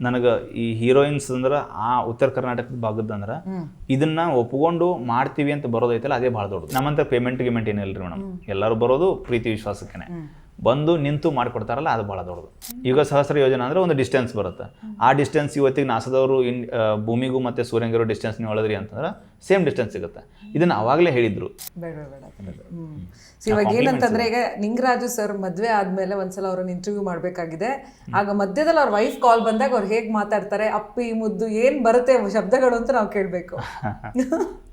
ನನಗೆ ಈ ಹೀರೋಯಿನ್ಸ್ ಅಂದ್ರೆ ಆ ಉತ್ತರ ಕರ್ನಾಟಕದ ಭಾಗದ ಅಂದ್ರೆ ಇದನ್ನ ಒಪ್ಕೊಂಡು ಮಾಡ್ತೀವಿ ಅಂತ ಬರೋದೈತಲ್ಲ ಅದೇ ಭಾಳ ದೊಡ್ಡದು. ನಮ್ಮಂತ ಪೇಮೆಂಟ್ ಗಿಮೆಂಟ್ ಏನಿಲ್ಲ ರೀ ಮೇಡಮ್ ಎಲ್ಲರೂ ಬರೋದು ಪ್ರೀತಿ ವಿಶ್ವಾಸಕ್ಕೇನೆ. ಬಂದು ನಿಂತು ಮಾಡಿಕೊಡ್ತಾರಲ್ಲ ಅದು ಭಾಳ ದೊಡ್ಡದು. ಈಗ ಸಹಸ್ರ ಯೋಜನೆ ಅಂದ್ರೆ ಒಂದು ಡಿಸ್ಟೆನ್ಸ್ ಬರುತ್ತೆ. ಆ ಡಿಸ್ಟೆನ್ಸ್ ಇವತ್ತಿಗೆ ನಾಸದವರು ಇನ್ ಭೂಮಿಗೂ ಮತ್ತು ಸೂರ್ಯಂಗಿರೋ ಡಿಸ್ಟೆನ್ಸ್ ನೀವು ಹೇಳಿದ್ರಿ ಅಂತಂದ್ರೆ ಸೇಮ್ ಡಿಸ್ಟೆನ್ಸ್ ಸಿಗುತ್ತೆ. ಇದನ್ನ ಅವಾಗಲೇ ಹೇಳಿದ್ರು. ಬೇಡ ಇವಾಗ ಏನಂತಂದ್ರೆ ಈಗ ನಿಂಗರಾಜು ಸರ್ ಮದ್ವೆ ಆದ್ಮೇಲೆ ಒಂದ್ಸಲ ಅವ್ರನ್ನ ಇಂಟರ್ವ್ಯೂ ಮಾಡಬೇಕಾಗಿದೆ. ಆಗ ಮಧ್ಯದಲ್ಲಿ ಅವ್ರ ವೈಫ್ ಕಾಲ್ ಬಂದಾಗ ಅವ್ರು ಹೇಗೆ ಮಾತಾಡ್ತಾರೆ ಅಪ್ಪಿ ಮುದ್ದು ಏನ್ ಬರುತ್ತೆ ಶಬ್ದಗಳು ಅಂತ ನಾವು ಕೇಳಬೇಕು.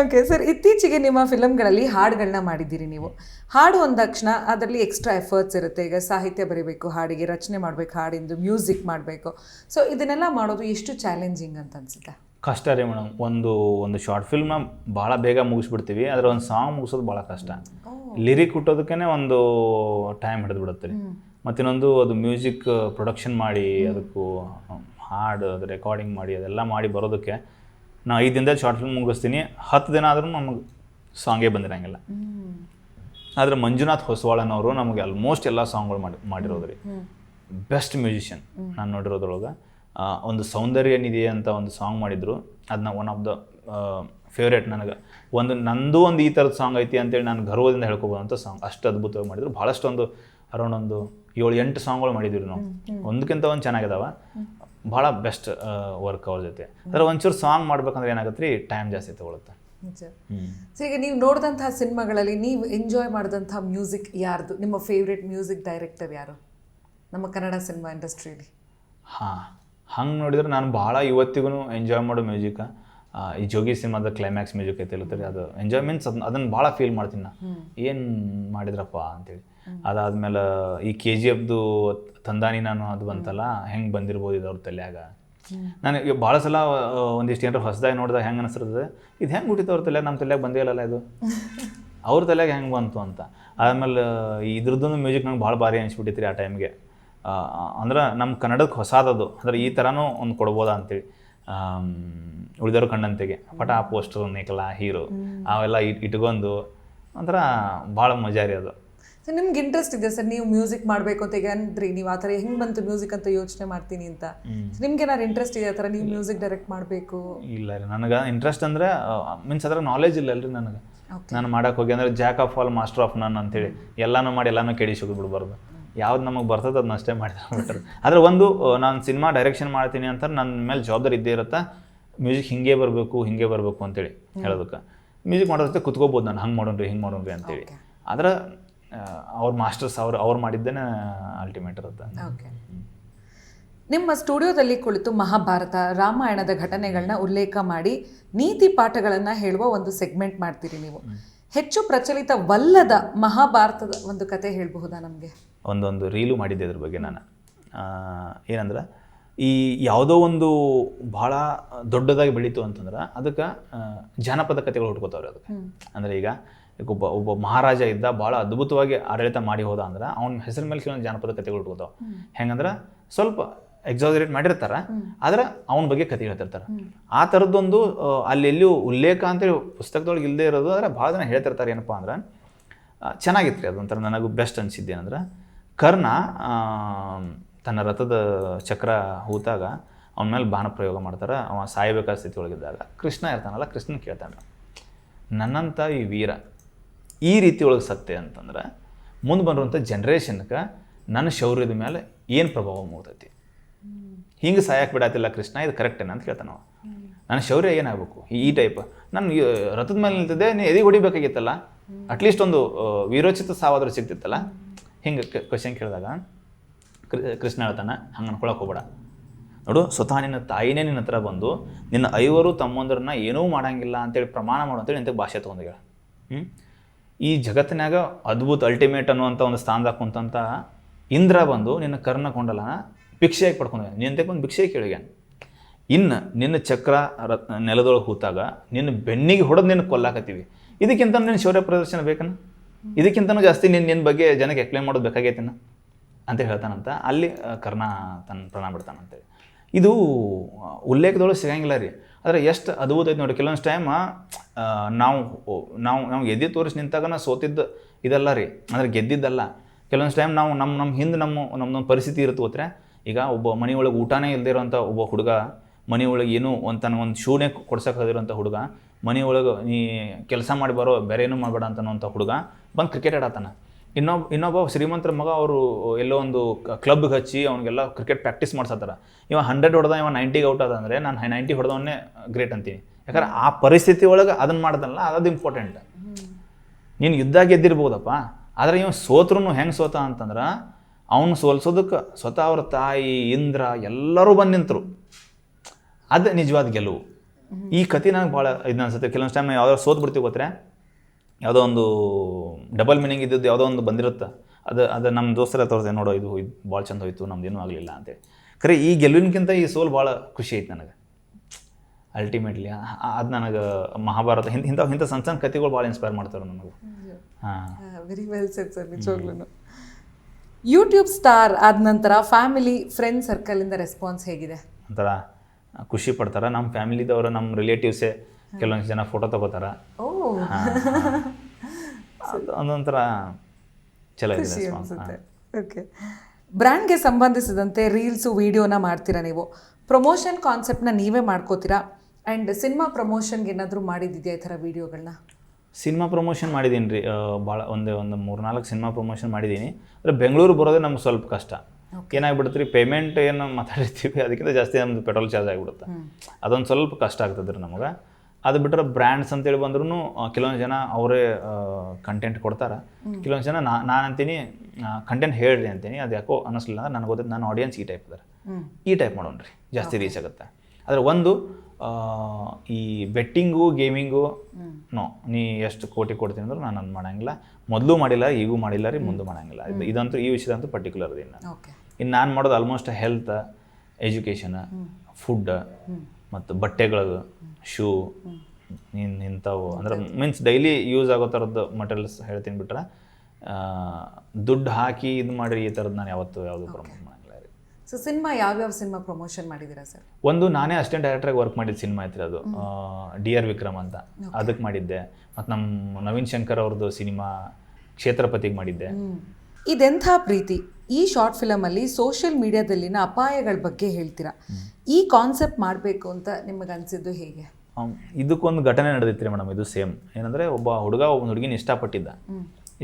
ಓಕೆ ಸರ್ ಇತ್ತೀಚೆಗೆ ನಿಮ್ಮ ಫಿಲಮ್ಗಳಲ್ಲಿ ಹಾಡುಗಳನ್ನ ಮಾಡಿದ್ದೀರಿ ನೀವು. ಹಾಡು ಅಂದ ತಕ್ಷಣ ಅದರಲ್ಲಿ ಎಕ್ಸ್ಟ್ರಾ ಎಫರ್ಟ್ಸ್ ಇರುತ್ತೆ. ಈಗ ಸಾಹಿತ್ಯ ಬರೀಬೇಕು ಹಾಡಿಗೆ ರಚನೆ ಮಾಡಬೇಕು ಹಾಡಿಂದು ಮ್ಯೂಸಿಕ್ ಮಾಡಬೇಕು. ಸೊ ಇದನ್ನೆಲ್ಲ ಮಾಡೋದು ಎಷ್ಟು ಚಾಲೆಂಜಿಂಗ್ ಅಂತ ಅನ್ಸುತ್ತೆ? ಕಷ್ಟ ರೀ ಮೇಡಮ್. ಒಂದು ಒಂದು ಶಾರ್ಟ್ ಫಿಲ್ಮ್ನ ಭಾಳ ಬೇಗ ಮುಗಿಸ್ಬಿಡ್ತೀವಿ. ಆದರೆ ಒಂದು ಸಾಂಗ್ ಮುಗಿಸೋದು ಭಾಳ ಕಷ್ಟ. ಲಿರಿಕ್ ಹುಟ್ಟೋದಕ್ಕೇ ಒಂದು ಟೈಮ್ ಹಿಡಿದ್ಬಿಡುತ್ತೆ ರೀ. ಮತ್ತು ಇನ್ನೊಂದು ಅದು ಮ್ಯೂಸಿಕ್ ಪ್ರೊಡಕ್ಷನ್ ಮಾಡಿ ಅದಕ್ಕೂ ಹಾಡು ಅದು ರೆಕಾರ್ಡಿಂಗ್ ಮಾಡಿ ಅದೆಲ್ಲ ಮಾಡಿ ಬರೋದಕ್ಕೆ ನಾ ಐದು ದಿನದಲ್ಲಿ ಶಾರ್ಟ್ ಫಿಲ್ಮ್ ಮುಗಿಸ್ತೀನಿ. ಹತ್ತು ದಿನ ಆದರೂ ನಮಗೆ ಸಾಂಗೇ ಬಂದಿರಂಗಿಲ್ಲ. ಆದರೆ ಮಂಜುನಾಥ್ ಹೊಸವಾಳನವರು ನಮಗೆ ಆಲ್ಮೋಸ್ಟ್ ಎಲ್ಲ ಸಾಂಗ್ಗಳು ಮಾಡಿ ಮಾಡಿರೋದು ರೀ ಬೆಸ್ಟ್ ಮ್ಯೂಸಿಷಿಯನ್ ನಾನು ನೋಡಿರೋದ್ರೊಳಗೆ. ಒಂದು ಸೌಂದರ್ಯ ನಿಧಿ ಅಂತ ಒಂದು ಸಾಂಗ್ ಮಾಡಿದ್ರು. ಅದನ್ನ ಒನ್ ಆಫ್ ದ ಫೇವ್ರೇಟ್ ನನಗೆ. ಒಂದು ನಂದು ಒಂದು ಈ ಥರದ ಸಾಂಗ್ ಐತಿ ಅಂತೇಳಿ ನಾನು ಗರ್ವದಿಂದ ಹೇಳ್ಕೊಬೋದಂಥ ಸಾಂಗ್ ಅಷ್ಟು ಅದ್ಭುತವಾಗಿ ಮಾಡಿದ್ರು. ಭಾಳಷ್ಟೊಂದು ಅರೌಂಡ್ ಒಂದು ಏಳು ಎಂಟು ಸಾಂಗ್ಗಳು ಮಾಡಿದ್ವಿ ನಾವು. ಒಂದಕ್ಕಿಂತ ಒಂದು ಚೆನ್ನಾಗಿದಾವ ಭಾಳ ಬೆಸ್ಟ್ ವರ್ಕ್ ಅವ್ರ ಜೊತೆ. ಅದ್ರ ಒಂಚೂರು ಸಾಂಗ್ ಮಾಡ್ಬೇಕಂದ್ರೆ ಏನಾಗುತ್ತೆ ರೀ ಟೈಮ್ ಜಾಸ್ತಿ ತಗೊಳುತ್ತೆ. ನಿಜ. ಸೊ ಈಗ ನೀವು ನೋಡಿದಂತಹ ಸಿನಿಮಾಗಳಲ್ಲಿ ನೀವು ಎಂಜಾಯ್ ಮಾಡಿದಂತಹ ಮ್ಯೂಸಿಕ್ ಯಾರ್ದು? ನಿಮ್ಮ ಫೇವ್ರೆಟ್ ಮ್ಯೂಸಿಕ್ ಡೈರೆಕ್ಟರ್ ಯಾರು? ನಮ್ಮ ಕನ್ನಡ ಸಿನಿಮಾ ಇಂಡಸ್ಟ್ರಿಯಲ್ಲಿ ಹಾ ಹಂಗೆ ನೋಡಿದ್ರೆ ನಾನು ಭಾಳ ಇವತ್ತಿಗೂ ಎಂಜಾಯ್ ಮಾಡೋ ಮ್ಯೂಸಿಕ್ ಈ ಜೋಗಿ ಸಿನಿಮಾದ ಕ್ಲೈಮ್ಯಾಕ್ಸ್ ಮ್ಯೂಸಿಕ್ ಐತೆ ಅದು ಎಂಜಾಯ್ ಮೀನ್ಸ್ ಅದನ್ನ ಅದನ್ನು ಭಾಳ ಫೀಲ್ ಮಾಡ್ತೀನಿ ನಾ. ಏನು ಮಾಡಿದ್ರಪ್ಪ ಅಂತೇಳಿ. ಅದಾದ್ಮೇಲೆ ಈ ಕೆ ಜಿ ಎಫ್ದು ತಂದಾನಿ ನಾನು ಅದು ಬಂತಲ್ಲ ಹೆಂಗೆ ಬಂದಿರ್ಬೋದು ಇದು ಅವ್ರ ತಲೆಯಾಗ? ನನಗೆ ಭಾಳ ಸಲ ಒಂದಿಷ್ಟು ಏನಾರು ಹೊಸದಾಗಿ ನೋಡಿದಾಗ ಹೆಂಗೆ ಅನಿಸ್ತದೆ ಇದು ಹೆಂಗೆ ಹುಟ್ಟಿತ್ತು ಅವ್ರ ತಲೆಯಾಗ ನಮ್ಮ ತಲೆಯಾಗ ಬಂದೇ ಇಲ್ಲಲ್ಲ ಇದು? ಅವ್ರ ತಲೆಯಾಗ ಹೆಂಗೆ ಬಂತು ಅಂತ. ಆಮೇಲೆ ಇದ್ರದ್ದು ಮ್ಯೂಸಿಕ್ ನಂಗೆ ಭಾಳ ಭಾರಿ ಅನಿಸ್ಬಿಟ್ಟಿತ್ತು ರೀ ಆ ಟೈಮ್ಗೆ ಅಂದ್ರೆ ನಮ್ಮ ಕನ್ನಡಕ್ಕೆ ಹೊಸಾದದು ಅಂದ್ರೆ ಈ ಥರನೂ ಒಂದು ಕೊಡ್ಬೋದ ಅಂತೇಳಿ. ಉಳಿದವರು ಕಣ್ಣಂತೆಗೆ. ಆ ಪೋಸ್ಟರ್ ನೇಕಲ ಹೀರೋ ಅವೆಲ್ಲ ಇಟ್ ಇಟ್ಕೊಂಡು ಒಂಥರ ಭಾಳ ಮಜಾ ರೀ ಅದು. ಸೊ ನಿಮ್ಗೆ ಇಂಟ್ರೆಸ್ಟ್ ಇದೆ ಸರ್? ನೀವು ಮ್ಯೂಸಿಕ್ ಮಾಡಬೇಕು ಅಂತ ಈಗ ಅಂದ್ರಿ ನೀವು ಆ ಥರ ಹೆಂಗೆ ಬಂತು ಮ್ಯೂಸಿಕ್ ಅಂತ ಯೋಚನೆ ಮಾಡ್ತೀನಿ ಅಂತ. ನಿಮ್ಗೆ ಏನಾದ್ರು ಇಂಟ್ರೆಸ್ಟ್ ಇದೆ ಆ ಥರ ನೀವು ಮ್ಯೂಸಿಕ್ ಡೈರೆಕ್ಟ್ ಮಾಡಬೇಕು? ಇಲ್ಲ ರೀ ನನಗೆ ಇಂಟ್ರೆಸ್ಟ್ ಅಂದರೆ ಮೀನ್ಸ್ ಅದ್ರ ನಾಲೆಜ್ ಇಲ್ಲ ಅಲ್ರಿ ನನಗೆ. ನಾನು ಮಾಡಕ್ಕೆ ಹೋಗಿ ಅಂದರೆ jack of all master of none ಅಂತೇಳಿ ಎಲ್ಲಾನು ಮಾಡಿ ಎಲ್ಲಾನು ಕೆಡಿಸಿ ಬಿಡ್ಬಾರ್ದು ಯಾವ್ದು ನಮಗೆ ಬರ್ತದೆ ಅದನ್ನ ಅಷ್ಟೇ ಮಾಡಿದ್ರೆ ಬಿಟ್ಟರು ಆದರೆ ಒಂದು ನಾನು ಸಿನಿಮಾ ಡೈರೆಕ್ಷನ್ ಮಾಡ್ತೀನಿ ಅಂತ ನನ್ನ ಮೇಲೆ ಜವಾಬ್ದಾರಿ ಇದ್ದೇ ಇರುತ್ತೆ. ಮ್ಯೂಸಿಕ್ ಹಿಂಗೆ ಬರಬೇಕು ಹಿಂಗೆ ಬರಬೇಕು ಅಂತೇಳಿ ಹೇಳೋದಕ್ಕೆ. ಮ್ಯೂಸಿಕ್ ಮಾಡೋದಕ್ಕೆ ಕುತ್ಕೋಬೋದು ನಾನು ಹಂಗೆ ಮಾಡೋಣ್ರಿ ಹಿಂಗೆ ಮಾಡೋಣ್ರಿ ಅಂತೇಳಿ. ಆದ್ರೆ ಅವ್ರ ಮಾಸ್ಟರ್ಸ್ ಅವ್ರು ಅವ್ರು ಮಾಡಿದ್ದೇನೆ ಅಲ್ಟಿಮೇಟ್ ಇರುತ್ತೆ ಓಕೆ ನಿಮ್ಮ ಸ್ಟುಡಿಯೋದಲ್ಲಿ ಕುಳಿತು ಮಹಾಭಾರತ ರಾಮಾಯಣದ ಘಟನೆಗಳನ್ನ ಉಲ್ಲೇಖ ಮಾಡಿ ನೀತಿ ಪಾಠಗಳನ್ನು ಹೇಳುವ ಒಂದು ಸೆಗ್ಮೆಂಟ್ ಮಾಡ್ತೀರಿ ನೀವು. ಹೆಚ್ಚು ಪ್ರಚಲಿತವಲ್ಲದ ಮಹಾಭಾರತದ ಒಂದು ಕತೆ ಹೇಳಬಹುದಾ ನಮಗೆ? ಒಂದೊಂದು ರೀಲು ಮಾಡಿದ್ದೆ ಅದ್ರ ಬಗ್ಗೆ ನಾನು. ಏನಂದ್ರೆ ಈ ಯಾವುದೋ ಒಂದು ಭಾಳ ದೊಡ್ಡದಾಗಿ ಬೆಳೀತು ಅಂತಂದ್ರೆ ಅದಕ್ಕೆ ಜಾನಪದ ಕಥೆಗಳು ಹುಟ್ಕೋತಾವ್ರೆ ಅದಕ್ಕೆ. ಅಂದರೆ ಈಗ ಒಬ್ಬ ಒಬ್ಬ ಮಹಾರಾಜ ಇದ್ದ ಭಾಳ ಅದ್ಭುತವಾಗಿ ಆಡಳಿತ ಮಾಡಿ ಹೋದ ಅಂದ್ರೆ ಅವನ ಹೆಸರು ಮೇಲೆ ಕೆಲವೊಂದು ಜಾನಪದ ಕಥೆಗಳು ಹುಟ್ಕೋತಾವ ಹೆಂಗಂದ್ರೆ ಸ್ವಲ್ಪ ಎಕ್ಸಾಜರೇಟ್ ಮಾಡಿರ್ತಾರ ಆದ್ರೆ ಅವನ ಬಗ್ಗೆ ಕತೆ ಹೇಳ್ತಿರ್ತಾರೆ. ಆ ಥರದ್ದೊಂದು ಅಲ್ಲೆಲ್ಲಿಯೂ ಅಲ್ಲಿ ಎಲ್ಲಿಯೂ ಉಲ್ಲೇಖ ಅಂತೇಳಿ ಪುಸ್ತಕದೊಳಗೆ ಇಲ್ಲದೆ ಇರೋದು ಆದರೆ ಭಾಳ ಜನ ಹೇಳ್ತಿರ್ತಾರೆ ಏನಪ್ಪ ಅಂದ್ರೆ ಚೆನ್ನಾಗಿತ್ತು ರೀ ಅದೊಂಥರ ನನಗೂ ಬೆಸ್ಟ್ ಅನಿಸಿದ್ದು ಏನಂದ್ರೆ ಕರ್ಣ ತನ್ನ ರಥದ ಚಕ್ರ ಹೂತಾಗ ಅವನ ಮೇಲೆ ಬಾಣ ಪ್ರಯೋಗ ಮಾಡ್ತಾರೆ ಅವ ಸಾಯಬೇಕಾದ ಸ್ಥಿತಿ ಒಳಗಿದ್ದಾಗ ಕೃಷ್ಣ ಇರ್ತಾನಲ್ಲ ಕೃಷ್ಣನ್ ಕೇಳ್ತಾನೆ ನನ್ನಂಥ ಈ ವೀರ ಈ ರೀತಿ ಒಳಗೆ ಸತ್ಯ ಅಂತಂದ್ರೆ ಮುಂದೆ ಬರುವಂಥ ಜನ್ರೇಷನ್ಗೆ ನನ್ನ ಶೌರ್ಯದ ಮೇಲೆ ಏನು ಪ್ರಭಾವ ಮೂಡ್ತೈತಿ? ಹಿಂಗೆ ಸಾಯಕ್ಕೆ ಬಿಡಾತಿಲ್ಲ ಕೃಷ್ಣ, ಇದು ಕರೆಕ್ಟೇನ ಅಂತ ಕೇಳ್ತಾನೆ ನಾವು ನನ್ನ ಶೌರ್ಯ ಏನಾಗಬೇಕು? ಈ ಟೈಪ್ ನಾನು ರಥದ ಮೇಲೆ ನಿಲ್ತಿದ್ದೆ ನೀ ಎದಿ ಹೊಡಿಬೇಕಾಗಿತ್ತಲ್ಲ? ಅಟ್ಲೀಸ್ಟ್ ಒಂದು ವೀರೋಚಿತ ಸಾವಾದ್ರೂ ಸಿಗ್ತಿತ್ತಲ್ಲ? ಹಿಂಗೆ ಕ್ವಶನ್ ಕೇಳಿದಾಗ ಕೃಷ್ಣ ಹೇಳ್ತಾನೆ, ಹಂಗೆ ಅನ್ಕೊಳಕ್ಕೆ ಹೋಗ್ಬೇಡ. ನೋಡು, ಸ್ವತಃ ನಿನ್ನ ತಾಯಿನೇ ನಿನ್ನ ಹತ್ರ ಬಂದು, ನಿನ್ನ ಐವರು ತಮ್ಮಂದ್ರನ್ನ ಏನೂ ಮಾಡಂಗಿಲ್ಲ ಅಂತೇಳಿ ಪ್ರಮಾಣ ಮಾಡು ಅಂತೇಳಿ ನಿಂತ ಭಾಷೆ ತೊಗೊಂಡಿಗಳ ಹ್ಞೂ ಈ ಜಗತ್ತಿನಾಗ ಅದ್ಭುತ ಅಲ್ಟಿಮೇಟ್ ಅನ್ನುವಂಥ ಒಂದು ಸ್ಥಾನದಾಗ ಕುಂತಂಥ ಇಂದ್ರ ಬಂದು ನಿನ್ನ ಕರ್ಣ ಕೊಂಡಲನ ಭಿಕ್ಷೆಯಾಗಿ ಪಡ್ಕೊಂಡ ನಿಂತೆ ಬಂದು ಭಿಕ್ಷೆ ಕೇಳಿಗ್ಯಾನ ಇನ್ನು ನಿನ್ನ ಚಕ್ರ ರತ್ ನೆಲದೊಳಗೆ ಹೂತಾಗ ನಿನ್ನ ಬೆನ್ನಿಗೆ ಹೊಡೆದು ನಿನ್ನ ಕೊಲ್ಲಾಕತ್ತೀವಿ. ಇದಕ್ಕಿಂತ ನಿನ್ನ ಶೌರ್ಯ ಪ್ರದರ್ಶನ ಬೇಕನ? ಇದಕ್ಕಿಂತನೂ ಜಾಸ್ತಿ ನಿನ್ನ ನಿನ್ನ ಬಗ್ಗೆ ಜನಕ್ಕೆ ಎಕ್ಸ್ಪ್ಲೇನ್ ಮಾಡೋದು ಬೇಕಾಗೈತಿನ? ಅಂತ ಹೇಳ್ತಾನಂತ ಅಲ್ಲಿ ಕರ್ಣ ತನ್ನ ಪ್ರಾಣ ಬಿಡ್ತಾನಂತೇಳಿ ಇದು ಉಲ್ಲೇಖದೊಳಗೆ ಸಿಗಂಗಿಲ್ಲ ರೀ. ಆದರೆ ಎಷ್ಟು ಅದ್ಭುತ ಐತೆ ನೋಡಿ ಕೆಲವೊಂದು ಟೈಮ್ ನಾವು ನಾವು ನಾವು ಎದ್ದಿ ತೋರಿಸಿ ನಿಂತಾಗ ಸೋತಿದ್ದು ಇದಲ್ಲ ರೀ. ಅಂದರೆ ಗೆದ್ದಿದ್ದಲ್ಲ. ಕೆಲವೊಂದು ಟೈಮ್ ನಾವು ನಮ್ಮ ನಮ್ಮ ಹಿಂದೆ ನಮ್ಮ ನಮ್ಮದೊಂದು ಪರಿಸ್ಥಿತಿ ಇರುತ್ತೆ ಹೋದ್ರೆ ಈಗ ಒಬ್ಬ ಮನೆಯೊಳಗೆ ಊಟನೇ ಇಲ್ಲದೆ ಇರೋಂಥ ಒಬ್ಬ ಹುಡುಗ ಮನೆಯೊಳಗೆ ಏನೂ ಒಂದು ತನ್ನ ಒಂದು ಶೂನೇ ಕೊಡ್ಸೋಕ್ಕಾಗಿರೋಂಥ ಹುಡುಗ ಮನೆಯೊಳಗೆ ನೀ ಕೆಲಸ ಮಾಡಿ ಬರೋ, ಬೇರೆ ಏನೂ ಮಾಡಬೇಡ ಅಂತನೋಂಥ ಹುಡುಗ ಬಂದು ಕ್ರಿಕೆಟ್ ಆಡತ್ತಾನ ಇನ್ನೊಬ್ಬ ಇನ್ನೊಬ್ಬ ಶ್ರೀಮಂತರ ಮಗ ಅವರು ಎಲ್ಲೋ ಒಂದು ಕ್ಲಬ್ಗೆ ಹಚ್ಚಿ ಅವ್ನಿಗೆಲ್ಲ ಕ್ರಿಕೆಟ್ ಪ್ರಾಕ್ಟೀಸ್ ಮಾಡ್ಸತ್ತಾರ. ಇವ ಹಂಡ್ರೆಡ್ ಹೊಡೆದ, ಇವ ನೈಂಟಿಗೆ ಔಟ್ ಅದ ಅಂದರೆ ನಾನು ನೈಂಟಿ ಹೊಡೆದವನ್ನೇ ಗ್ರೇಟ್ ಅಂತೀನಿ. ಯಾಕಂದ್ರೆ ಆ ಪರಿಸ್ಥಿತಿ ಒಳಗೆ ಅದನ್ನು ಮಾಡ್ದಲ್ಲ ಅದು ಇಂಪಾರ್ಟೆಂಟ್ ನೀನು ಯುದ್ಧ ಗೆದ್ದಿರ್ಬೋದಪ್ಪ, ಆದರೆ ಇವ ಸೋತ್ರು ಹೆಂಗೆ ಸೋತ ಅಂತಂದ್ರೆ ಅವನು ಸೋಲ್ಸೋದಕ್ಕೆ ಸ್ವತಃ ಅವ್ರ ತಾಯಿ, ಇಂದ್ರ ಎಲ್ಲರೂ ಬಂದು ನಿಂತರು. ಅದು ನಿಜವಾದ ಗೆಲುವು. ಈ ಕತೆ ನನಗೆ ಭಾಳ ಇದು ಅನ್ಸುತ್ತೆ. ಕೆಲವೊಂದು ಟೈಮ್ ಯಾವ್ದಾದ್ರು ಸೋತ್ ಬಿಡ್ತೀವಿ ಗೊತ್ತರೆ? ಯಾವುದೋ ಒಂದು ಡಬಲ್ ಮೀನಿಂಗ್ ಇದ್ದದ್ದು ಯಾವುದೋ ಒಂದು ಬಂದಿರುತ್ತೆ. ಅದು ಅದು ನಮ್ಮ ದೋಸ್ತರ ತೋರಿಸ್ದೆ ನೋಡೋ ಇದು ಇದು ಭಾಳ ಚಂದ ಹೋಯ್ತು ನಮ್ದೇನೂ ಆಗಲಿಲ್ಲ ಅಂತೇಳಿ. ಖರೆ ಈ ಗೆಲುವಿನಕ್ಕಿಂತ ಈ ಸೋಲ್ ಭಾಳ ಖುಷಿ ಐತೆ ನನಗೆ. ಅಲ್ಟಿಮೇಟ್ಲಿ ಅದು ನನಗೆ ಮಹಾಭಾರತ ಇಂಥ ಇಂಥ ಇಂಥ ಸಣ್ಣ ಸಣ್ಣ ಕಥೆಗಳು ಭಾಳ ಇನ್ಸ್ಪೈರ್ ಮಾಡ್ತಾರೆ ನನಗೆ. ಹಾಂ. ವೆರಿ ವೆಲ್ ಸೆಟ್ ಸರ್ ನಿಜವಾಗ್ಲೂ ಯೂಟ್ಯೂಬ್ ಸ್ಟಾರ್ ಆದ ನಂತರ ಫ್ಯಾಮಿಲಿ ಫ್ರೆಂಡ್ ಸರ್ಕಲಿಂದ ರೆಸ್ಪಾನ್ಸ್ ಹೇಗಿದೆ? ಒಂಥರ ಖುಷಿ ಪಡ್ತಾರೆ. ನಮ್ಮ ಫ್ಯಾಮಿಲಿದವರು ನಮ್ಮ ರಿಲೇಟಿವ್ಸೇ ಕೆಲವೊಂದು ಜನ ಫೋಟೋ ತಗೋತಾರ. ಒಂದೊಂಥರ ಚಲೋ ಇದೆ ಖುಷಿ ರೆಸ್ಪಾನ್ಸ್ ಅನ್ಸುತ್ತೆ. ಓಕೆ ಬ್ರ್ಯಾಂಡ್ಗೆ ಸಂಬಂಧಿಸಿದಂತೆ ರೀಲ್ಸು ವಿಡಿಯೋನ ಮಾಡ್ತೀರಾ ನೀವು? ಪ್ರಮೋಷನ್ ಕಾನ್ಸೆಪ್ಟ್ನ ನೀವೇ ಮಾಡ್ಕೋತೀರಾ? ಆ್ಯಂಡ್ ಸಿನಿಮಾ ಪ್ರಮೋಷನ್ಗೆ ಏನಾದರೂ ಮಾಡಿದ್ದಿದೆಯಾ ಈ ಥರ ವಿಡಿಯೋಗಳನ್ನ ಸಿನಿಮಾ ಪ್ರಮೋಷನ್ ಮಾಡಿದ್ದೀನಿ ರೀ. ಭಾಳ ಒಂದು ಒಂದು ಮೂರ್ನಾಲ್ಕು ಸಿನಿಮಾ ಪ್ರಮೋಷನ್ ಮಾಡಿದ್ದೀನಿ. ಅಂದರೆ ಬೆಂಗಳೂರು ಬರೋದೇ ನಮ್ಗೆ ಸ್ವಲ್ಪ ಕಷ್ಟ. ಏನಾಗ್ಬಿಡುತ್ತೆ ರೀ ಪೇಮೆಂಟ್ ಏನು ಮಾತಾಡಿರ್ತೀವಿ ಅದಕ್ಕಿಂತ ಜಾಸ್ತಿ ನಮ್ದು ಪೆಟ್ರೋಲ್ ಚಾರ್ಜ್ ಆಗಿಬಿಡುತ್ತೆ. ಅದೊಂದು ಸ್ವಲ್ಪ ಕಷ್ಟ ಆಗ್ತದ್ರಿ ರೀ ನಮಗೆ. ಅದು ಬಿಟ್ಟರೆ ಬ್ರ್ಯಾಂಡ್ಸ್ ಅಂತೇಳಿ ಬಂದ್ರೂ ಕೆಲವೊಂದು ಜನ ಅವರೇ ಕಂಟೆಂಟ್ ಕೊಡ್ತಾರೆ. ಕೆಲವೊಂದು ಜನ ನಾ ನಾನು ಅಂತೀನಿ ಕಂಟೆಂಟ್ ಹೇಳ್ರಿ ಅಂತೀನಿ ಅದು ಯಾಕೋ ಅನ್ನಿಸ್ಲಿಲ್ಲ ಅಂದ್ರೆ ನನಗೆ ಗೊತ್ತೈತೆ ನನ್ನ ಆಡಿಯನ್ಸ್ ಈ ಟೈಪ್ ಇದ್ದಾರೆ ಈ ಟೈಪ್ ಮಾಡೋಣ್ರಿ ಜಾಸ್ತಿ ರೀಚ್ ಆಗುತ್ತೆ. ಆದರೆ ಒಂದು ಈ ಬೆಟ್ಟಿಂಗು ಗೇಮಿಂಗು ನೋ ನೀ ಎಷ್ಟು ಕೋಟಿ ಕೊಡ್ತೀನಿ ಅಂದ್ರೆ ನಾನು ಅದು ಮಾಡಂಗಿಲ್ಲ. ಮೊದಲು ಮಾಡಿಲ್ಲ ಈಗೂ ಮಾಡಿಲ್ಲ ರೀ ಮುಂದೆ ಮಾಡಂಗಿಲ್ಲ. ಇದು ಇದಂತೂ ಈ ವಿಷಯದಂತೂ ಪರ್ಟಿಕ್ಯುಲರ್ ಇನ್ನು. ಇನ್ನು ನಾನು ಮಾಡೋದು ಆಲ್ಮೋಸ್ಟ್ ಹೆಲ್ತ್ ಎಜುಕೇಷನ್ ಫುಡ್ ಮತ್ತು ಬಟ್ಟೆಗಳು ಶೂ ಇನ್ ಇಂಥವು ಅಂದ್ರೆ ಮೀನ್ಸ್ ಡೈಲಿ ಯೂಸ್ ಆಗೋ ಥರದ್ದು ಮಟೀರಿಯಲ್ಸ್ ಹೇಳ್ತೀನಿ ಬಿಟ್ರೆ ದುಡ್ಡು ಹಾಕಿ ಇದು ಮಾಡಿರಿ ಈ ಥರದ್ದು ನಾನು ಯಾವತ್ತೂ ಯಾವುದು ಪ್ರಮೋಟ್ ಮಾಡಿಲ್ಲ ರೀ. ಸೊ ಸಿನಿಮಾ ಯಾವ್ಯಾವ ಸಿನಿಮಾ ಪ್ರಮೋಷನ್ ಮಾಡಿದ್ದೀರಾ ಸರ್ ಒಂದು ನಾನೇ ಅಸಿಸ್ಟೆಂಟ್ ಡೈರೆಕ್ಟ್ರಾಗಿ ವರ್ಕ್ ಮಾಡಿದ ಸಿನಿಮಾ ಐತ್ರಿ ಅದು. ಡಿ ಆರ್ ವಿಕ್ರಮ್ ಅಂತ. ಅದಕ್ಕೆ ಮಾಡಿದ್ದೆ. ಮತ್ತು ನಮ್ಮ ನವೀನ್ ಶಂಕರ್ ಅವ್ರದ್ದು ಸಿನಿಮಾ ಕ್ಷೇತ್ರಪತಿಗೆ ಮಾಡಿದ್ದೆ. ಇದೆಂಥ ಪ್ರೀತಿ? ಈ ಶಾರ್ಟ್ ಫಿಲಮಲ್ಲಿ ಸೋಷಿಯಲ್ ಮೀಡಿಯಾದಲ್ಲಿನ ಅಪಾಯಗಳ ಬಗ್ಗೆ ಹೇಳ್ತೀರಾ? ಈ ಕಾನ್ಸೆಪ್ಟ್ ಮಾಡಬೇಕು ಅಂತ ನಿಮಗೆ ಅನಿಸಿದ್ದು ಹೇಗೆ? ಇದಕ್ಕೊಂದು ಘಟನೆ ನಡೆದಿತ್ತು ರೀ ಮೇಡಮ್ ಇದು ಸೇಮ್ ಏನಂದರೆ ಒಬ್ಬ ಹುಡುಗ ಒಂದು ಹುಡುಗಿನ ಇಷ್ಟಪಟ್ಟಿದ್ದ.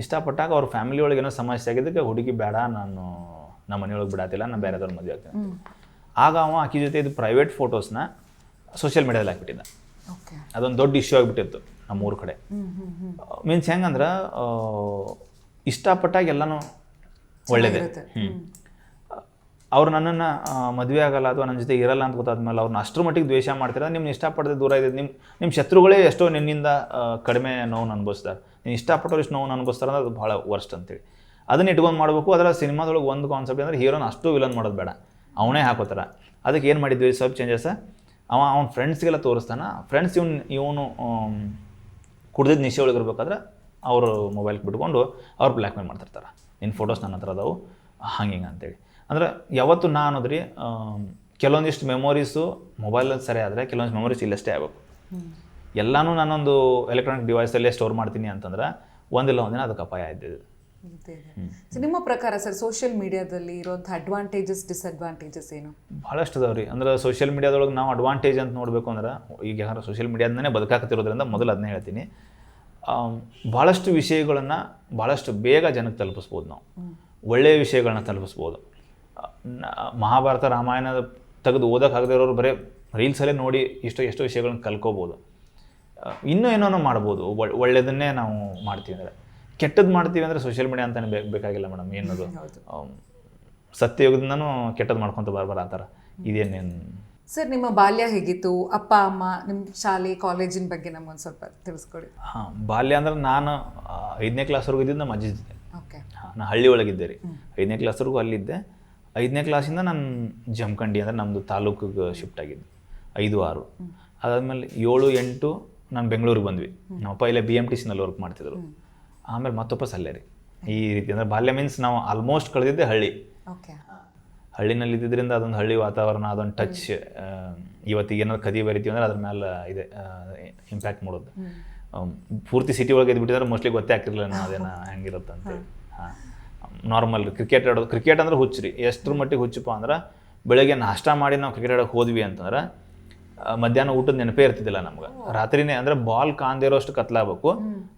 ಇಷ್ಟಪಟ್ಟಾಗ ಅವ್ರ ಫ್ಯಾಮಿಲಿ ಒಳಗೆ ಏನೋ ಸಮಸ್ಯೆ ಆಗಿದ್ದಕ್ಕೆ ಹುಡುಗಿ ಬೇಡ ನಾನು ನಮ್ಮ ಮನೆಯೊಳಗೆ ಬಿಡಾತಿಲ್ಲ ನಾನು ಬೇರೆದವ್ರ ಮದುವೆ ಆಗ್ತೀನಿ. ಆಗ ಅವ ಆಕಿ ಜೊತೆ ಇದು ಪ್ರೈವೇಟ್ ಫೋಟೋಸ್ನ ಸೋಷಿಯಲ್ ಮೀಡಿಯಾದಲ್ಲಿ ಹಾಕ್ಬಿಟ್ಟಿದ್ದ. ಅದೊಂದು ದೊಡ್ಡ ಇಶ್ಯೂ ಆಗಿಬಿಟ್ಟಿತ್ತು ನಮ್ಮೂರ ಕಡೆ. ಮೀನ್ಸ್ ಹೆಂಗಂದ್ರೆ ಇಷ್ಟಪಟ್ಟಾಗ ಎಲ್ಲನೂ ಒಳ್ಳೇದೇ. ಹ್ಞೂ ಅವ್ರು ನನ್ನನ್ನು ಮದುವೆ ಆಗಲ್ಲ ಅಥವಾ ನನ್ನ ಜೊತೆ ಇರಲ್ಲ ಅಂತ ಗೊತ್ತಾದ್ಮೇಲೆ ಅವ್ರನ್ನ ಅಷ್ಟರ ಮಟ್ಟಿಗೆ ದ್ವೇಷ ಮಾಡ್ತಾರೆ ನಿಮ್ಮ ಇಷ್ಟಪಡದೆ ದೂರ ಇದೆ. ನಿಮ್ಮ ನಿಮ್ಮ ಶತ್ರುಗಳೇ ಎಷ್ಟೋ ನಿನ್ನಿಂದ ಕಡಿಮೆ ನೋವು ಅನುಭವಿಸ್ತಾರೆ. ನೀನು ಇಷ್ಟಪಟ್ಟವ್ರು ಇಷ್ಟು ನೋವನ್ನು ಅನುಭವಿಸ್ತಾರೆ ಅಂದ್ರೆ ಅದು ಭಾಳ ವರ್ಸ್ಟ್ ಅಂತೇಳಿ. ಅದನ್ನ ಇಟ್ಕೊಂಡು ಮಾಡಬೇಕು. ಅದರ ಸಿನಿಮಾದೊಳಗೆ ಒಂದು ಕಾನ್ಸೆಪ್ಟ್ ಅಂದರೆ ಹೀರೋನ ಅಷ್ಟು ವಿಲನ್ ಮಾಡೋದು ಬೇಡ. ಅವನೇ ಹಾಕೋತಾರ. ಅದಕ್ಕೆ ಏನು ಮಾಡಿದ್ವಿ? ಸ್ವಲ್ಪ ಚೇಂಜಸ್ ಅವ ಅವ್ನ ಫ್ರೆಂಡ್ಸ್ಗೆಲ್ಲ ತೋರಿಸ್ತಾನ. ಫ್ರೆಂಡ್ಸ್ ಇವನು ಇವನು ಕುಡ್ದಿದ್ದು ನಿಶೆ ಒಳಗಿರ್ಬೇಕಾದ್ರೆ ಅವರು ಮೊಬೈಲ್ಗೆ ಬಿಟ್ಕೊಂಡು ಅವ್ರು ಬ್ಲ್ಯಾಕ್ ಮೇಲ್ ಮಾಡ್ತಿರ್ತಾರೆ. ನಿನ್ನ ಫೋಟೋಸ್ ನನ್ನ ಹತ್ರ ಅದಾವು. ಹಂಗೆ ಹಿಂಗೆ ಅಂತೇಳಿ. ಅಂದ್ರೆ ಯಾವತ್ತು ನಾ ಅನ್ನೋದ್ರಿ ಕೆಲವೊಂದಿಷ್ಟು ಮೆಮೊರೀಸು ಮೊಬೈಲಲ್ಲಿ ಸರಿ ಆದರೆ ಕೆಲವೊಂದಿಷ್ಟು ಮೆಮೊರೀಸ್ ಇಲ್ಲಷ್ಟೇ ಆಗಬೇಕು. ಎಲ್ಲಾನು ನಾನೊಂದು ಎಲೆಕ್ಟ್ರಾನಿಕ್ ಡಿವೈಸಲ್ಲೇ ಸ್ಟೋರ್ ಮಾಡ್ತೀನಿ ಅಂತಂದ್ರೆ ಒಂದಿಲ್ಲ ಒಂದಿನ ಅದಕ್ಕೆ ಅಪಾಯ ಇದ್ದಿದ್ದು ಸೊ ನಿಮ್ಮ ಪ್ರಕಾರ ಸರ್ ಸೋಷಿಯಲ್ ಮೀಡಿಯಾದಲ್ಲಿ ಇರೋಂಥ ಅಡ್ವಾಂಟೇಜಸ್ ಡಿಸ್ಅಡ್ವಾಂಟೇಜಸ್ ಏನು? ಭಾಳಷ್ಟು ಅದಾವ ರೀ. ಅಂದ್ರೆ ಸೋಷಿಯಲ್ ಮೀಡಿಯಾದೊಳಗೆ ನಾವು ಅಡ್ವಾಂಟೇಜ್ ಅಂತ ನೋಡಬೇಕು ಅಂದ್ರೆ ಈಗ ಯಾರು ಸೋಷಿಯಲ್ ಮೀಡಿಯಾದನೇ ಬದುಕಾಕತ್ತಿರೋದ್ರಿಂದ ಮೊದಲು ಅದನ್ನೇ ಹೇಳ್ತೀನಿ. ಭಾಳಷ್ಟು ವಿಷಯಗಳನ್ನು ಭಾಳಷ್ಟು ಬೇಗ ಜನಕ್ಕೆ ತಲುಪಿಸ್ಬೋದು ನಾವು. ಒಳ್ಳೆಯ ವಿಷಯಗಳನ್ನ ತಲುಪಿಸ್ಬೋದು. ಮಹಾಭಾರತ ರಾಮಾಯಣ ತೆಗೆದು ಓದೋಕ್ಕಾಗದೇ ಇರೋರು ಬರೀ ರೀಲ್ಸಲ್ಲೇ ನೋಡಿ ಇಷ್ಟು ಎಷ್ಟೋ ವಿಷಯಗಳನ್ನ ಕಲ್ಕೋಬೋದು ಇನ್ನೂ ಏನೋ ಮಾಡ್ಬೋದು. ಒಳ್- ಒಳ್ಳೆಯದನ್ನೇ ನಾವು ಮಾಡ್ತೀವಿ ಅಂದರೆ. ಕೆಟ್ಟದ್ದು ಮಾಡ್ತೀವಿ ಅಂದರೆ ಸೋಷಿಯಲ್ ಮೀಡಿಯಾ ಅಂತಲೇ ಬೇಕು ಬೇಕಾಗಿಲ್ಲ ಮೇಡಮ್ ಏನದು ಸತ್ಯಯುಗದಿಂದನೂ ಕೆಟ್ಟದ್ದು ಮಾಡ್ಕೊತ ಬರ್ಬಾರ ಆ ಥರ. ಇದೇನೇನು ಸರ್ ನಿಮ್ಮ ಬಾಲ್ಯ ಹೇಗಿತ್ತು? ಅಪ್ಪ ಅಮ್ಮ ನಿಮ್ಮ ಶಾಲೆ ಕಾಲೇಜಿನ ಬಗ್ಗೆ ನಮ್ಗೊಂದು ಸ್ವಲ್ಪ ತಿಳಿಸ್ಕೊಡಿ. ಹಾಂ ಬಾಲ್ಯ ಅಂದ್ರೆ ನಾನು ಐದನೇ ಕ್ಲಾಸ್ವರೆಗೂ ಇದ್ದಿದ್ದು ನಮ್ಮ ಅಜ್ಜಿ ಜೊತೆ. ಓಕೆ. ಹಾಂ ನಾನು ಹಳ್ಳಿ ಒಳಗಿದ್ದೆ ರೀ ಐದನೇ ಕ್ಲಾಸ್ವರೆಗೂ ಅಲ್ಲಿದ್ದೆ. ಐದನೇ ಕ್ಲಾಸಿಂದ ನಾನು ಜಮಖಂಡಿ ಅಂದರೆ ನಮ್ಮದು ತಾಲೂಕಿಗೆ ಶಿಫ್ಟ್ ಆಗಿದ್ದು. ಐದು ಆರು. ಅದಾದಮೇಲೆ ಏಳು ಎಂಟು ನಾನು ಬೆಂಗಳೂರಿಗೆ ಬಂದ್ವಿ. ನಮ್ಮಪ್ಪ ಇಲ್ಲೇ ಬಿ ಎಂ ಟಿ ಸಿನಲ್ಲಿ ವರ್ಕ್ ಮಾಡ್ತಿದ್ರು. ಆಮೇಲೆ ಮತ್ತೊಪ್ಪ ಸಲ್ಲೇ ರೀ ಈ ರೀತಿ ಅಂದರೆ ಬಾಲ್ಯ ಮೀನ್ಸ್ ನಾವು ಆಲ್ಮೋಸ್ಟ್ ಕಳೆದಿದ್ದೆ ಹಳ್ಳಿ. ಓಕೆ. ಹಳ್ಳಿನಲ್ಲಿ ಇದ್ದಿದ್ದರಿಂದ ಅದೊಂದು ಹಳ್ಳಿ ವಾತಾವರಣ ಅದೊಂದು ಟಚ್ ಇವತ್ತಿಗೆ ಏನಾದ್ರು ಕದಿ ಬರಿತೀವಿ ಅಂದ್ರೆ ಅದ್ರ ಮೇಲೆ ಇದೆ ಇಂಪ್ಯಾಕ್ಟ್ ಮಾಡೋದು. ಪೂರ್ತಿ ಸಿಟಿ ಒಳಗೆ ಇದ್ಬಿಟ್ಟಿದ್ರೆ ಮೋಸ್ಟ್ಲಿ ಗೊತ್ತೇ ಆಗ್ತಿರ್ಲಿಲ್ಲ ನಾವು ಅದೇನ ಹೆಂಗಿರುತ್ತೆ ಅಂತೇಳಿ ಹಾಂ. ನಾರ್ಮಲ್ ಕ್ರಿಕೆಟ್ ಆಡೋದು ಕ್ರಿಕೆಟ್ ಅಂದ್ರೆ ಹುಚ್ಚು ಎಷ್ಟ್ರ ಮಟ್ಟಿಗೆ ಹುಚ್ಚಪ್ಪ ಅಂದ್ರೆ ಬೆಳಗ್ಗೆ ನಾಷ್ಟ ಮಾಡಿ ನಾವು ಕ್ರಿಕೆಟ್ ಆಡೋಕೆ ಹೋದ್ವಿ ಅಂತಂದ್ರೆ ಮಧ್ಯಾಹ್ನ ಊಟದ ನೆನಪೇ ಇರ್ತಿದ್ದಿಲ್ಲ ನಮ್ಗೆ. ರಾತ್ರಿನೇ ಅಂದ್ರೆ ಬಾಲ್ ಕಾಂದಿರೋಷ್ಟು ಕತ್ಲಾಗಬೇಕು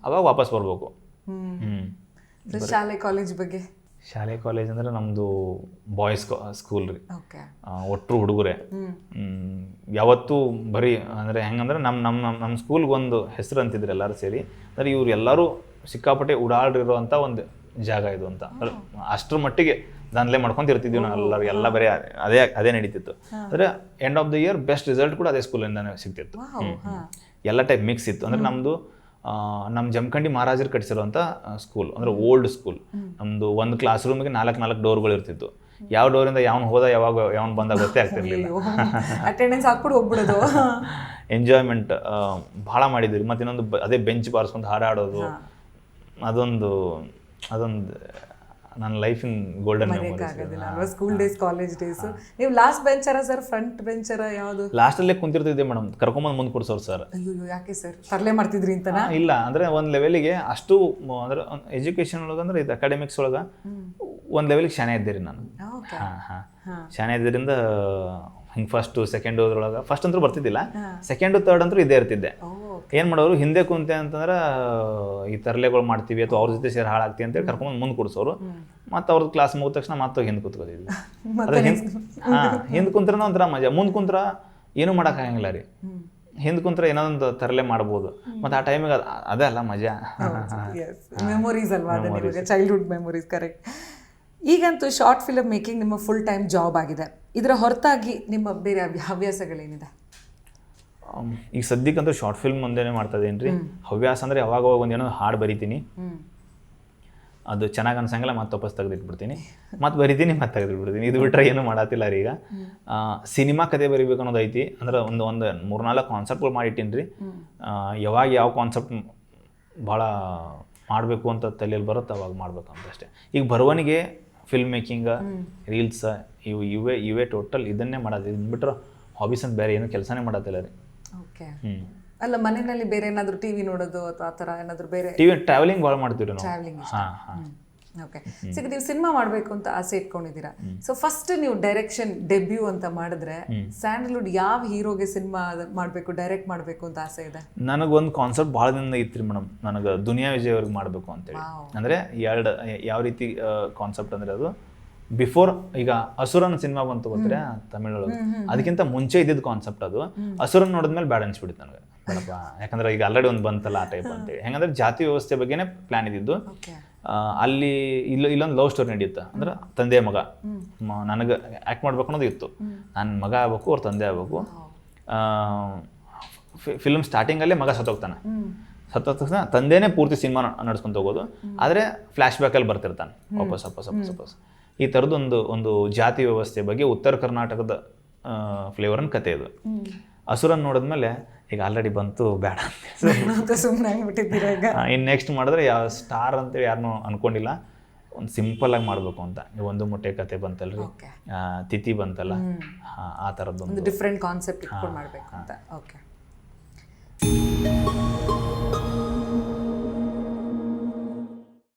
ಅವಾಗ ವಾಪಸ್ ಬರ್ಬೇಕು. ಹ್ಮ್. ಶಾಲೆ ಕಾಲೇಜ್ ಬಗ್ಗೆ? ಶಾಲೆ ಕಾಲೇಜ್ ಅಂದ್ರೆ ನಮ್ಮದು ಬಾಯ್ಸ್ ಸ್ಕೂಲ್ ರೀ. ಓಕೆ ಹುಡುಗರೇ. ಯಾವತ್ತೂ ಬರೀ ಅಂದರೆ ಹೆಂಗಂದ್ರೆ ನಮ್ಮ ನಮ್ಮ ನಮ್ಮ ನಮ್ಮ ಸ್ಕೂಲ್ಗೆ ಒಂದು ಹೆಸರು ಅಂತಿದ್ರು ಎಲ್ಲರೂ ಸೇರಿ. ಅಂದರೆ ಇವ್ರು ಎಲ್ಲರೂ ಸಿಕ್ಕಾಪಟ್ಟೆ ಓಡಾಡಿರುವಂಥ ಒಂದು ಜಾಗ ಇದು ಅಂತ. ಅಷ್ಟರ ಮಟ್ಟಿಗೆ ದಾನ್ಲೆ ಮಾಡ್ಕೊಂತ ಇರ್ತಿದ್ವಿ ನಾವು ಎಲ್ಲರೂ ಎಲ್ಲ ಬರೀ ಅದೇ ಅದೇ ನಡೀತಿತ್ತು. ಅಂದ್ರೆ end of the year best result ಕೂಡ ಅದೇ ಸ್ಕೂಲಿಂದಾನೇ ಸಿಗ್ತಿತ್ತು. ಎಲ್ಲ ಟೈಪ್ ಮಿಕ್ಸ್ ಇತ್ತು. ಅಂದ್ರೆ ನಮ್ಮದು ನಮ್ಮ ಜಮಖಂಡಿ ಮಹಾರಾಜರು ಕಟ್ಟಿಸಿರುವಂಥ ಸ್ಕೂಲ್ ಅಂದ್ರೆ ಓಲ್ಡ್ ಸ್ಕೂಲ್ ನಮ್ಮದು ಒಂದು ಕ್ಲಾಸ್ ರೂಮಿಗೆ ನಾಲ್ಕು ನಾಲ್ಕು ಡೋರ್ಗಳು ಇರ್ತಿತ್ತು. ಯಾವ ಡೋರಿಂದ ಯಾವನ್ ಹೋದ ಯಾವಾಗ ಯಾವನ್ ಬಂದಾಗ ಗೊತ್ತೇ ಆಗ್ತಿರ್ಲಿಲ್ಲ. ಅಟೆಂಡೆನ್ಸ್ ಹಾಕ್ಬಿಟ್ಟು ಹೋಗ್ಬಿಡೋದು. ಎಂಜಾಯ್ಮೆಂಟ್ ಭಾಳ ಮಾಡಿದ್ವಿ ಮತ್ತು ಇನ್ನೊಂದು ಅದೇ ಬೆಂಚ್ ಬಾರಿಸ್ಕೊಂಡು ಹಾರಾಡೋದು ಅದೊಂದು ಅದೊಂದು ನನ್ನ ಲೈಫಿನ ಗೋಲ್ಡನ್ ಅಲ್ವಾ? ಸ್ಕೂಲ್ ಡೇಸ್ ಕಾಲೇಜ್ ಡೇಸ್ ನೀವು ಲಾಸ್ಟ್ ಬೆಂಚರ ಸರ್ ಫ್ರಂಟ್ ಬೆಂಚರ ಯಾವುದು? ಲಾಸ್ಟಲ್ಲೇ ಕುಂತಿರ್ತಿದ್ದೆ ಮೇಡಮ್ ಕರ್ಕೊಂಬಂದು ಮುಂದೆ ಕೊಡ್ಸೋರು ಸರ್ ಅಯ್ಯೋ ಯಾಕೆ ಸರ್ ತರಲೆ ಮಾಡ್ತಿದ್ರಿ ಅಂತ ಇಲ್ಲ. ಅಂದ್ರೆ ಒಂದು ಲೆವೆಲಿಗೆ ಅಷ್ಟು ಅಂದ್ರೆ ಎಜುಕೇಶನ್ ಒಳಗ ಅಂದ್ರೆ ಇದು ಅಕಾಡೆಮಿಕ್ಸ್ ಒಳಗೆ ಒಂದು ಲೆವೆಲಿಗೆ ಶಾನೆ ಇದ್ದೀರಿ ನಾನು. ಹಾಂ ಹಾಂ ಶಾನೆ ಇದ್ದರಿಂದ ಹಿಂಗೆ ಫಸ್ಟು ಸೆಕೆಂಡ್ ಅದ್ರೊಳಗೆ ಫಸ್ಟ್ ಅಂತೂ ಬರ್ತಿದ್ದಿಲ್ಲ. ಸೆಕೆಂಡು ತರ್ಡ್ ಅಂತೂ ಇದೇ ಇರ್ತಿದ್ದೆ. ಏನು ಮಾಡೋರು ಹಿಂದೆ ಕುಂತೆ ಅಂತಂದ್ರೆ ಈ ತರಲೆಗಳು ಮಾಡ್ತೀವಿ ಅಥವಾ ಅವ್ರ ಜೊತೆ ಸೇರಿ ಹಾಳಾಗ್ತೀವಿ ಅಂತೇಳಿ ಕರ್ಕೊಂಡು ಮುಂದೆ ಕೂರಿಸೋರು ಮತ್ತು ಅವ್ರದ್ದು ಕ್ಲಾಸ್ ಮುಗಿದ ತಕ್ಷಣ ಮತ್ತೆ ಹಿಂದೆ ಕೂತ್ಕೋತಿದ್ವಿ ಅದ್ರ ಹಿಂದೆ ಹಾಂ ಹಿಂದೆ ಕುಂತ್ರೆ ಒಂಥರ ಮಜಾ. ಮುಂದೆ ಕುಂತ್ರ ಏನೂ ಮಾಡೋಕ್ಕಾಗಂಗಿಲ್ಲ ರೀ. ಹಿಂದೆ ಕುಂತ್ರ ಏನೋ ಒಂದು ತರಲೆ ಮಾಡ್ಬೋದು. ಮತ್ತು ಆ ಟೈಮಿಗೆ ಅದೇ ಅಲ್ಲ ಮಜಾ. ಮೆಮೊರೀಸ್ ಅಲ್ವಾ ಅದು ಚೈಲ್ಡ್ಹುಡ್ ಮೆಮೊರೀಸ್ ಕರೆಕ್ಟ್ ಈಗಂತೂ ಶಾರ್ಟ್ ಫಿಲಮ್ ಮೇಕಿಂಗ್ ನಿಮ್ಮ ಫುಲ್ ಟೈಮ್ ಜಾಬ್ ಆಗಿದೆ. ಇದರ ಹೊರತಾಗಿ ನಿಮ್ಮ ಬೇರೆ ಹವ್ಯ- ಹವ್ಯಾಸಗಳೇನಿದೆ? ಈಗ ಸದ್ಯಕ್ಕಂತೂ ಶಾರ್ಟ್ ಫಿಲ್ಮ್ ಒಂದೇ ಮಾಡ್ತಾ ಇದೀನಿ ರೀ ಹವ್ಯಾಸ ಅಂದ್ರೆ ಯಾವಾಗ ಒಂದು ಏನೋ ಹಾಡು ಬರಿತೀನಿ. ಅದು ಚೆನ್ನಾಗಿ ಅನ್ಸಂಗಿಲ್ಲ ಮತ್ತೆ ವಾಪಸ್ ತೆಗೆದಿಟ್ಬಿಡ್ತೀನಿ. ಮತ್ತೆ ಬರಿತೀನಿ ಮತ್ತೆ ತೆಗೆದಿಟ್ಬಿಡ್ತೀನಿ. ಇದು ಬಿಟ್ರೆ ಏನು ಮಾಡತ್ತಿಲ್ಲ ರೀ ಈಗ. ಸಿನಿಮಾ ಕತೆ ಬರಿಬೇಕು ಅನ್ನೋದು ಐತಿ. ಅಂದ್ರೆ ಒಂದು ಒಂದು ಮೂರ್ನಾಲ್ಕು ಕಾನ್ಸೆಪ್ಟ್ಗಳು ಮಾಡಿಟ್ಟಿನಿ ರೀ ಯಾವಾಗ ಯಾವ ಕಾನ್ಸೆಪ್ಟ್ ಭಾಳ ಮಾಡಬೇಕು ಅಂತ ತಲೆಯಲ್ಲಿ ಬರುತ್ತೆ ಅವಾಗ ಮಾಡ್ಬೇಕು ಅಂತ ಅಷ್ಟೇ. ಈಗ ಬರವಣಿಗೆ ಫಿಲ್ಮ್ ಮೇಕಿಂಗ ರೀಲ್ಸ್ ಇವು ಇವೇ ಇವೇ ಟೋಟಲ್ ಇದನ್ನೇ ಮಾಡೋದು ಇದನ್ನ ಬಿಟ್ರೆ ಹಾಬೀಸ್ ಅಂತ ಬೇರೆ ಏನು ಕೆಲಸನೇ ಮಾಡತ್ತಿಲ್ಲ ರೀ. ಓಕೆ ಅಲ್ಲ ಮನೆಯಲ್ಲಿ ಬೇರೆ ಏನಾದರೂ ಟಿವಿ ನೋಡೋದು ಅಥವಾ ಆ ಥರ ಏನಾದರೂ ಬೇರೆ ಟಿವಿ ಟ್ರಾವೆಲಿಂಗ್ ಭಾಳ ಮಾಡ್ತೀವಿ ನಾವು. ಟ್ರಾವೆಲಿಂಗ್ ಹಾಂ ಹಾಂ. ಓಕೆ ಸೊ ಈಗ ನೀವು ಸಿನಿಮಾ ಮಾಡಬೇಕು ಅಂತ ಆಸೆ ಇಟ್ಕೊಂಡಿದ್ದೀರಾ? ಸೊ ಫಸ್ಟ್ ನೀವು ಡೈರೆಕ್ಷನ್ ಡೆಬ್ಯೂ ಅಂತ ಮಾಡಿದ್ರೆ ಸ್ಯಾಂಡಲ್ವುಡ್ ಯಾವ ಹೀರೋಗೆ ಸಿನಿಮಾ ಮಾಡಬೇಕು ಡೈರೆಕ್ಟ್ ಮಾಡಬೇಕು ಅಂತ ಆಸೆ ಇದೆ? ನನಗೊಂದು ಕಾನ್ಸೆಪ್ಟ್ ಭಾಳ ದಿನ ಇತ್ತು ಮೇಡಮ್. ನನಗೆ ದುನಿಯಾ ವಿಜಯ್ ಅವ್ರಿಗೆ ಮಾಡಬೇಕು ಅಂತೇಳಿ. ಅಂದರೆ ಎರಡು ಯಾವ ರೀತಿ ಕಾನ್ಸೆಪ್ಟ್ ಅಂದರೆ ಅದು ಬಿಫೋರ್ ಈಗ ಅಸುರನ್ ಸಿನಿಮಾ ಬಂತು ಗೊತ್ತರ ತಮಿಳೊಳಗೆ ಅದಕ್ಕಿಂತ ಮುಂಚೆ ಇದ್ದಿದ್ದು ಕಾನ್ಸೆಪ್ಟ್ ಅದು. ಅಸುರನ್ ನೋಡಿದ್ಮೇಲೆ ಬ್ಯಾಡ್ ಅನ್ಸ್ಬಿಡಿತು ನನಗೆ. ಬೇಡಪ್ಪ. ಯಾಕಂದ್ರೆ ಈಗ ಆಲ್ರೆಡಿ ಒಂದು ಬಂತಲ್ಲ ಆ ಟೈಪ್ ಅಂತೇಳಿ. ಹೆಂಗಂದ್ರೆ ಜಾತಿ ವ್ಯವಸ್ಥೆ ಬಗ್ಗೆನೇ ಪ್ಲಾನ್ ಇದ್ದಿದ್ದು. ಅಲ್ಲಿ ಇಲ್ಲ ಇಲ್ಲೊಂದು ಲವ್ ಸ್ಟೋರಿ ನಡೆಯುತ್ತೆ. ಅಂದ್ರೆ ತಂದೆ ಮಗ. ನನಗೆ ಆ್ಯಕ್ಟ್ ಮಾಡ್ಬೇಕು ಅನ್ನೋದು ಇತ್ತು. ನನ್ನ ಮಗ ಆಗ್ಬೇಕು ಅವ್ರ ತಂದೆ ಆಗ್ಬೇಕು. ಫಿಲ್ಮ್ ಸ್ಟಾರ್ಟಿಂಗಲ್ಲೇ ಮಗ ಸತ್ತೋಗ್ತಾನೆ. ಸತ್ತ ತಕ್ಷಣ ತಂದೆನೇ ಪೂರ್ತಿ ಸಿನಿಮಾ ನಡ್ಸ್ಕೊಂತ ಹೋಗೋದು. ಆದರೆ ಫ್ಲ್ಯಾಶ್ ಬ್ಯಾಕಲ್ಲಿ ಬರ್ತಿರ್ತಾನೆ. ವಾಪಸ್ ವಾಪಸ್ ವಾಪಸ್ ವಾಪಸ್. ಈ ಥರದ್ದೊಂದು ಒಂದು ಜಾತಿ ವ್ಯವಸ್ಥೆ ಬಗ್ಗೆ ಉತ್ತರ ಕರ್ನಾಟಕದ ಫ್ಲೇವರನ್ ಕತೆ ಇದು ಹಸುರನ್ ನೋಡಿದ್ಮೇಲೆ ಈಗ ಆಲ್ರೆಡಿ ಬಂತು ಬೇಡ ಅಂತ ಸುಮ್ಮನೆ ಆಗ್ಬಿಟ್ಟಿದ್ದೀರಾ ಈಗ? ಇನ್ನು ನೆಕ್ಸ್ಟ್ ಮಾಡಿದ್ರೆ ಯಾವ ಸ್ಟಾರ್ ಅಂತೇಳಿ ಯಾರನ್ನೂ ಅನ್ಕೊಂಡಿಲ್ಲ. ಒಂದು ಸಿಂಪಲ್ ಆಗಿ ಮಾಡಬೇಕು ಅಂತ. ಒಂದು ಮೊಟ್ಟೆ ಕತೆ ಬಂತಲ್ರಿ. ತಿಥಿ ಬಂತಲ್ಲ. ಆ- ಥರದ್ದು ಡಿಫ್ರೆಂಟ್ ಕಾನ್ಸೆಪ್ಟ್ ಮಾಡಬೇಕು ಅಂತ. ಓಕೆ.